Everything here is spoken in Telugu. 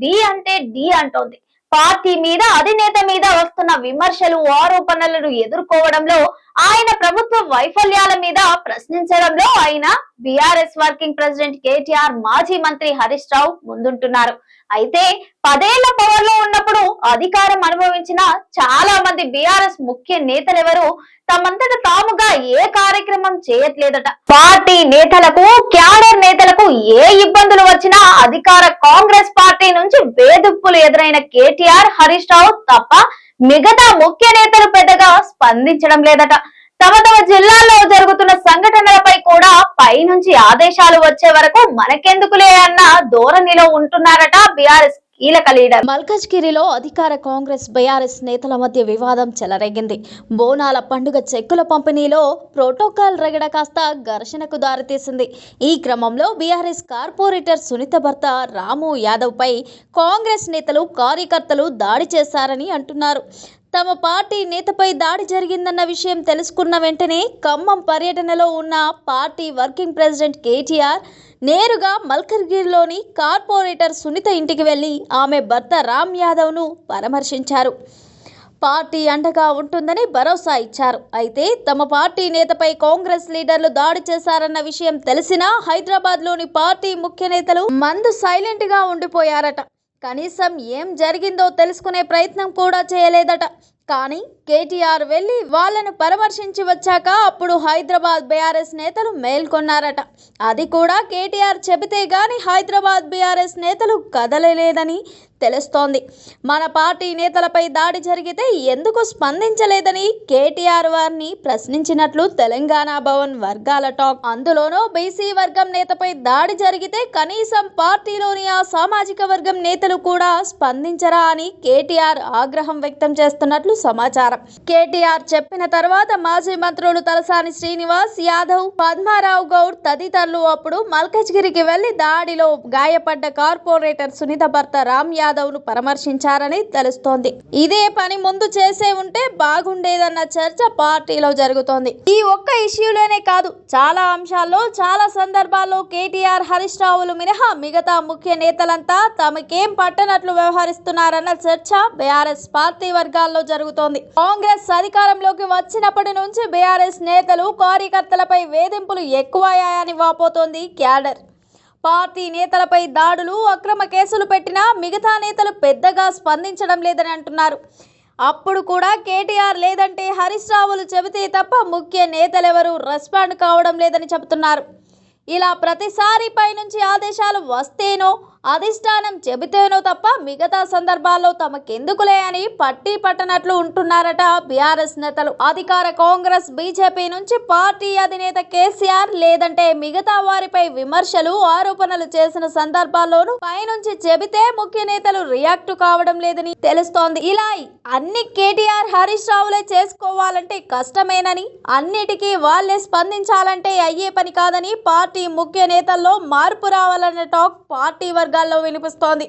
డి అంటే డి అంటోంది. పార్టీ మీద అధినేత మీద వస్తున్న విమర్శలు ఆరోపణలను ఎదుర్కోవడంలో ఆయన ప్రభుత్వ వైఫల్యాల మీద ప్రశ్నించడంలో ఆయన బీఆర్ఎస్ వర్కింగ్ ప్రెసిడెంట్ కేటీఆర్ మాజీ మంత్రి హరీష్ రావు ముందుంటున్నారు. అయితే పదేళ్ళ పవర్లో ఉన్నప్పుడు అధికారం అనుభవించిన చాలా మంది బీఆర్ఎస్ ముఖ్య నేతలెవరు తమంతట తాముగా ఏ కార్యక్రమం చేయట్లేదట. పార్టీ నేతలకు క్యాడర్ నేతలకు ఏ ఇబ్బందులు వచ్చినా అధికార కాంగ్రెస్ పార్టీ నుంచి వేధింపులు ఎదురైన కేటీఆర్ హరీష్ రావు తప్ప మిగతా ముఖ్య నేతలు పెద్దగా స్పందించడం లేదట. తమ తమ జిల్లాల్లో జరుగుతున్న సంఘటనలపై కూడా పై నుంచి ఆదేశాలు వచ్చే వరకు మనకెందుకులే అన్న ధోరణిలో ఉంటున్నారట బీఆర్ఎస్ కీలక లీడర్ మల్కజ్గిరిలో అధికార కాంగ్రెస్ బీఆర్ఎస్ నేతల మధ్య వివాదం చెలరేగింది. బోనాల పండుగ చెక్కుల పంపిణీలో ప్రోటోకాల్ రగడ కాస్త ఘర్షణకు దారితీసింది. ఈ క్రమంలో బీఆర్ఎస్ కార్పొరేటర్ సునీత భర్త రాము యాదవ్పై కాంగ్రెస్ నేతలు కార్యకర్తలు దాడి చేశారని అంటున్నారు. తమ పార్టీ నేతపై దాడి జరిగిందన్న విషయం తెలుసుకున్న వెంటనే ఖమ్మం పర్యటనలో ఉన్న పార్టీ వర్కింగ్ ప్రెసిడెంట్ కేటీఆర్ నేరుగా మల్కర్గిరిలోని కార్పొరేటర్ సునీత ఇంటికి వెళ్ళి ఆమె భర్త రామ్ యాదవ్ను పరామర్శించారు. పార్టీ అండగా ఉంటుందని భరోసా ఇచ్చారు. అయితే తమ పార్టీ నేతపై కాంగ్రెస్ లీడర్లు దాడి చేశారన్న విషయం తెలిసినా హైదరాబాద్లోని పార్టీ ముఖ్య నేతలు మందు సైలెంట్గా ఉండిపోయారట. కనీసం ఏం జరిగిందో తెలుసుకునే ప్రయత్నం కూడా చేయలేదట. కానీ కేటీఆర్ వెళ్ళి వాళ్ళను పరామర్శించి వచ్చాక అప్పుడు హైదరాబాద్ బీఆర్ఎస్ నేతలు మేల్కొన్నారట. అది కూడా కేటీఆర్ చెబితే గాని హైదరాబాద్ బీఆర్ఎస్ నేతలు కదలలేదని తెలుస్తోంది. మన పార్టీ నేతలపై దాడి జరిగితే ఎందుకు స్పందించలేదని కేటీఆర్ వారిని ప్రశ్నించినట్లు తెలంగాణ భవన్ వర్గాల టాక్. అందులోనూ బీసీ వర్గం నేతపై దాడి జరిగితే కనీసం పార్టీలోని ఆ సామాజిక వర్గం నేతలు కూడా స్పందించరా అని కేటీఆర్ ఆగ్రహం వ్యక్తం చేస్తున్నట్లు సమాచారం. కేటీఆర్ చెప్పిన తర్వాత మాజీ మంత్రులు తలసాని శ్రీనివాస్ యాదవ్ పద్మారావు గౌడ్ తదితరులు అప్పుడు మల్కజ్గిరికి వెళ్ళి దాడిలో గాయపడ్డ కార్పొరేటర్ సునీత భర్త రామ్ యాదవ్ను పరామర్శించారని తెలుస్తోంది. ఇదే పని ముందు చేసే ఉంటే బాగుండేదన్న చర్చ పార్టీలో జరుగుతోంది. ఈ ఒక్క ఇష్యూలోనే కాదు చాలా అంశాల్లో చాలా సందర్భాల్లో కేటీఆర్ హరీష్ రావులు మినహా మిగతా ముఖ్య నేతలంతా తమకేం పట్టనట్లు వ్యవహరిస్తున్నారన్న చర్చ బీఆర్ఎస్ పార్టీ వర్గాల్లో జరుగుతుంది. కాంగ్రెస్ అధికారంలోకి వచ్చినప్పటి నుంచి బీఆర్ఎస్ నేతలు కార్యకర్తలపై వేధింపులు ఎక్కువయ్యాయని వాపోతోంది క్యాడర్. పార్టీ నేతలపై దాడులు అక్రమ కేసులు పెట్టినా మిగతా నేతలు పెద్దగా స్పందించడం లేదని అంటున్నారు. అప్పుడు కూడా కేటీఆర్ లేదంటే హరీష్ రావులు చెబితే తప్ప ముఖ్య నేతలెవరూ రెస్పాండ్ కావడం లేదని చెబుతున్నారు. ఇలా ప్రతిసారి పైనుంచి ఆదేశాలు వస్తేనో అధిష్టానం చెబితేనో తప్ప మిగతా సందర్భాల్లో తమకెందుకులే అని పట్టి పట్టనట్లు ఉంటున్నారట బీఆర్ఎస్ నేతలు. అధికార కాంగ్రెస్ బీజేపీ నుంచి పార్టీ అధినేత కేసీఆర్ లేదంటే మిగతా వారిపై విమర్శలు ఆరోపణలు చేసిన సందర్భాల్లోనూ పైనుంచి చెబితే ముఖ్య నేతలు రియాక్ట్ కావడం లేదని తెలుస్తోంది. ఇలా అన్ని కేటీఆర్ హరీష్ రావులే చేసుకోవాలంటే కష్టమేనని అన్నిటికీ వాళ్ళే స్పందించాలంటే అయ్యే పని కాదని పార్టీ పార్టీ ముఖ్య నేతల్లో మార్పు రావాలన్న టాక్ పార్టీ వర్గాల్లో వినిపిస్తోంది.